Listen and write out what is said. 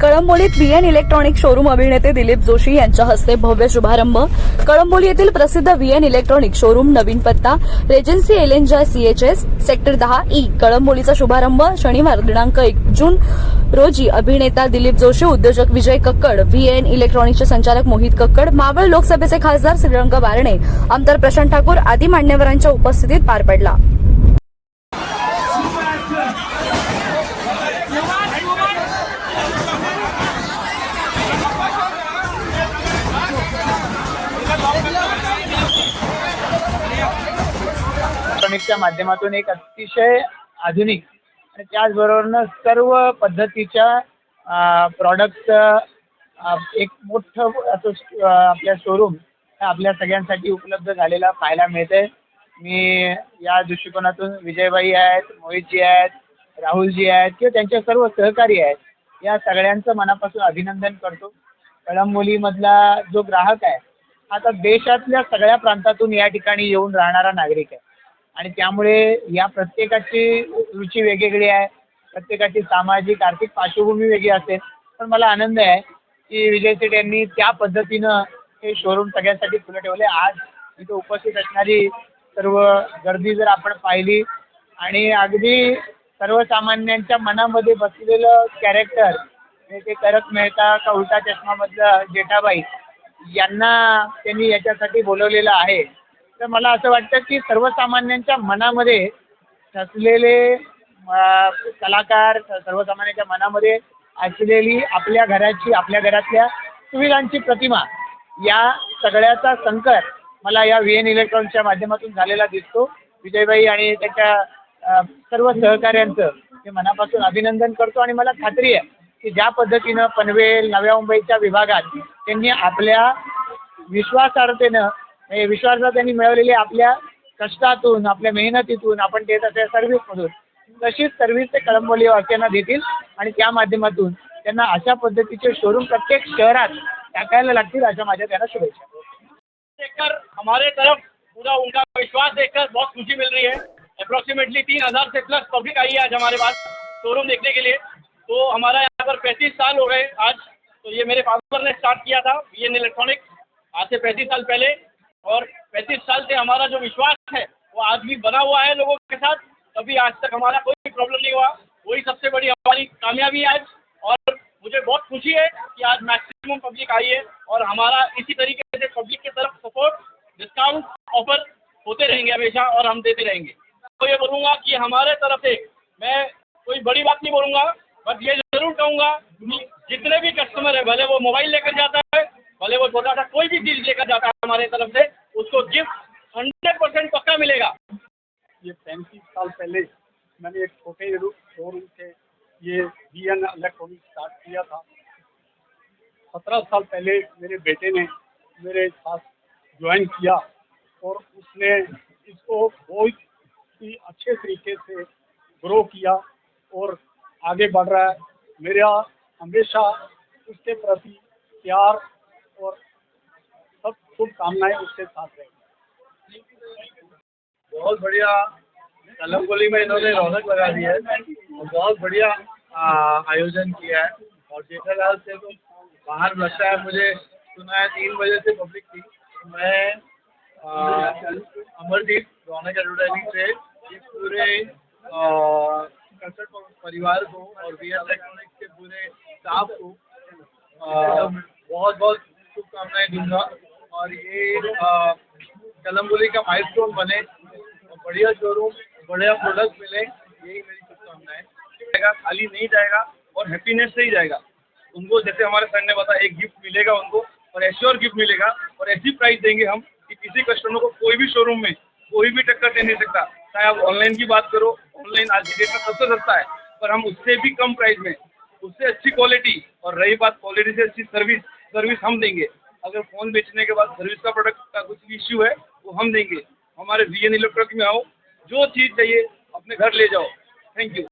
कळंबोलीत VN electronic showroom अभिनेते दिलीप जोशी यांच्या हस्ते भव्य शुभारंभ. कळंबोली येथील प्रसिद्ध व्हीएन इलेक्ट्रॉनिक शोरूम नवीन पत्ता रेजन्सी एलेंजा सीएचएस सेक्टर दहा ई कळंबोलीचा शुभारंभ शनिवार दिनांक एक जून रोजी अभिनेता दिलीप जोशी उद्योजक विजय कक्कड व्हीएन इलेक्ट्रॉनिक्सचे संचालक मोहित कक्कड मावळ लोकसभेचे खासदार श्रीरंग बारणे आमदार प्रशांत ठाकूर आदी मान्यवरांच्या उपस्थितीत पार पडला. इंटरनेटच्या माध्यमातून एक अतिशय आधुनिक आणि त्याचबरोबरनं सर्व पद्धतीच्या प्रॉडक्टचं एक मोठं असं आपल्या शोरूम आपल्या सगळ्यांसाठी उपलब्ध झालेला पाहायला मिळते मी या दृष्टिकोनातून विजयबाई आहेत मोहितजी आहेत राहुलजी आहेत किंवा त्यांचे सर्व सहकारी आहेत या सगळ्यांचं मनापासून अभिनंदन करतो. कळंबोलीमधला जो ग्राहक आहे आता देशातल्या सगळ्या प्रांतातून या ठिकाणी येऊन राहणारा नागरिक आहे. आणि त्यामुळे या प्रत्येकाची रुची वेगवेगळी आहे. प्रत्येकाची सामाजिक आर्थिक पार्श्वभूमी वेगळी असेल पण मला आनंद आहे की विजय सेठ यांनी त्या पद्धतीनं हे शोरूम सगळ्यांसाठी खुलं ठेवले आज इथे उपस्थित असणारी सर्व गर्दी जर आपण पाहिली आणि अगदी सर्वसामान्यांच्या मनामध्ये बसलेलं कॅरेक्टर ते करक मेहता का उलटा चष्मामधलं जेठाबाई यांना त्यांनी याच्यासाठी बोलवलेलं आहे. तर मला असं वाटतं की सर्वसामान्यांच्या मनामध्ये ठसलेले कलाकार सर्वसामान्यांच्या मनामध्ये असलेली आपल्या घराची आपल्या घरातल्या सुविधांची प्रतिमा या सगळ्याचा संकर मला या व्ही एन इलेक्ट्रॉनिक्सच्या माध्यमातून झालेला दिसतो. विजयबाई आणि त्याच्या सर्व सहकाऱ्यांचं मी मनापासून अभिनंदन करतो आणि मला खात्री आहे की ज्या पद्धतीनं पनवेल नव्या मुंबईच्या विभागात त्यांनी आपल्या विश्वासार्हतेनं हे विश्वासात त्यांनी मिळवलेली आपल्या कष्टातून आपल्या मेहनतीतून आपण देत असलेल्या सर्व्हिसमधून तशीच सर्व्हिस ते कळंबोली वासियांना देतील आणि त्या माध्यमातून त्यांना अशा पद्धतीचे शोरूम प्रत्येक शहरात टाकायला लागतील अशा माझ्या त्यांना शुभेच्छा. देखकर हमारे तरफ पूरा उनका विश्वास देखकर बहुत खुशी मिल रही है. अप्रोक्सीमेटली तीन हज़ार से प्लस पब्लिक आई है आज हमारे पास शोरूम देखने के लिए. तो हमारा यहाँ पर पैंतीस साल हो गए आज. तो ये मेरे फादर ने स्टार्ट किया था बी एन इलेक्ट्रॉनिक आज से पैंतीस साल पहले और पैंतीस साल से हमारा जो विश्वास है, वो आज भी बना हुआ है लोगों के साथ। कभी आज तक हमारा कोई प्रॉब्लम नहीं हुआ। वही सबसे बड़ी हमारी कामयाबी है आज। और मुझे बहुत खुशी है कि आज मैक्सिमम पब्लिक आई है और हमारा इसी तरीके से पब्लिक की तरफ़ सपोर्ट डिस्काउंट ऑफ़र होते रहेंगे हमेशा और हम देते रहेंगे। तो ये बोलूँगा कि हमारे तरफ़ से मैं कोई बड़ी बात नहीं बोलूँगा बट ये ज़रूर कहूँगा जितने भी कस्टमर है, भले वो मोबाइल लेकर जाता है वो छोटा सा कोई भी चीज़ लेकर जाता है हमारे तरफ़ से, उसको गिफ्ट हंड्रेड परसेंट पक्का मिलेगा। ये पैंतीस साल पहले मैंने एक छोटे शोरूम से ये वी एन इलेक्ट्रॉनिक स्टार्ट किया था। सत्रह साल पहले मेरे बेटे ने मेरे साथ ज्वाइन किया और उसने इसको बहुत ही अच्छे तरीके से ग्रो किया और आगे बढ़ रहा है। मेरा हमेशा उसके प्रति प्यार और शुभकामनाएँ उसके साथ रहेंगी। बहुत बढ़िया। कलमगोली में इन्होंने रौनक लगा दी है। और बहुत बढ़िया आयोजन किया है। और जेठालाल से तो बाहर लगता है। मुझे सुना है तीन बजे से पब्लिक थी। मैं अमरदीप रौनक एडवर्टाइजिंग से इस पूरे परिवार को और वी इलेक्ट्रॉनिक्स के पूरे स्टाफ को बहुत बहुत शुभकामनाएँ दूँगा। और ये आ, कलमबुली का माइलस्टोन बने बढ़िया शोरूम बढ़िया प्रोडक्ट मिले यही मेरी शुभकामनाएँ। खाली नहीं जाएगा और हैप्पीनेस से ही जाएगा। उनको जैसे हमारे सर ने बताया एक गिफ्ट मिलेगा उनको और एश्योर गिफ्ट मिलेगा और ऐसी प्राइस देंगे हम कि किसी कस्टमर को कोई भी शोरूम में कोई भी टक्कर दे नहीं सकता। चाहे आप ऑनलाइन की बात करो ऑनलाइन आज की डेट में सबसे सस्ता है पर हम उससे भी कम प्राइस में उससे अच्छी क्वालिटी और रही बात क्वालिटी से अच्छी सर्विस सर्विस हम देंगे। अगर फ़ोन बेचने के बाद सर्विस का प्रोडक्ट का कुछ भी इश्यू है वो हम देंगे। हमारे वी एन इलेक्ट्रॉनिक में आओ जो चीज़ चाहिए अपने घर ले जाओ। Thank you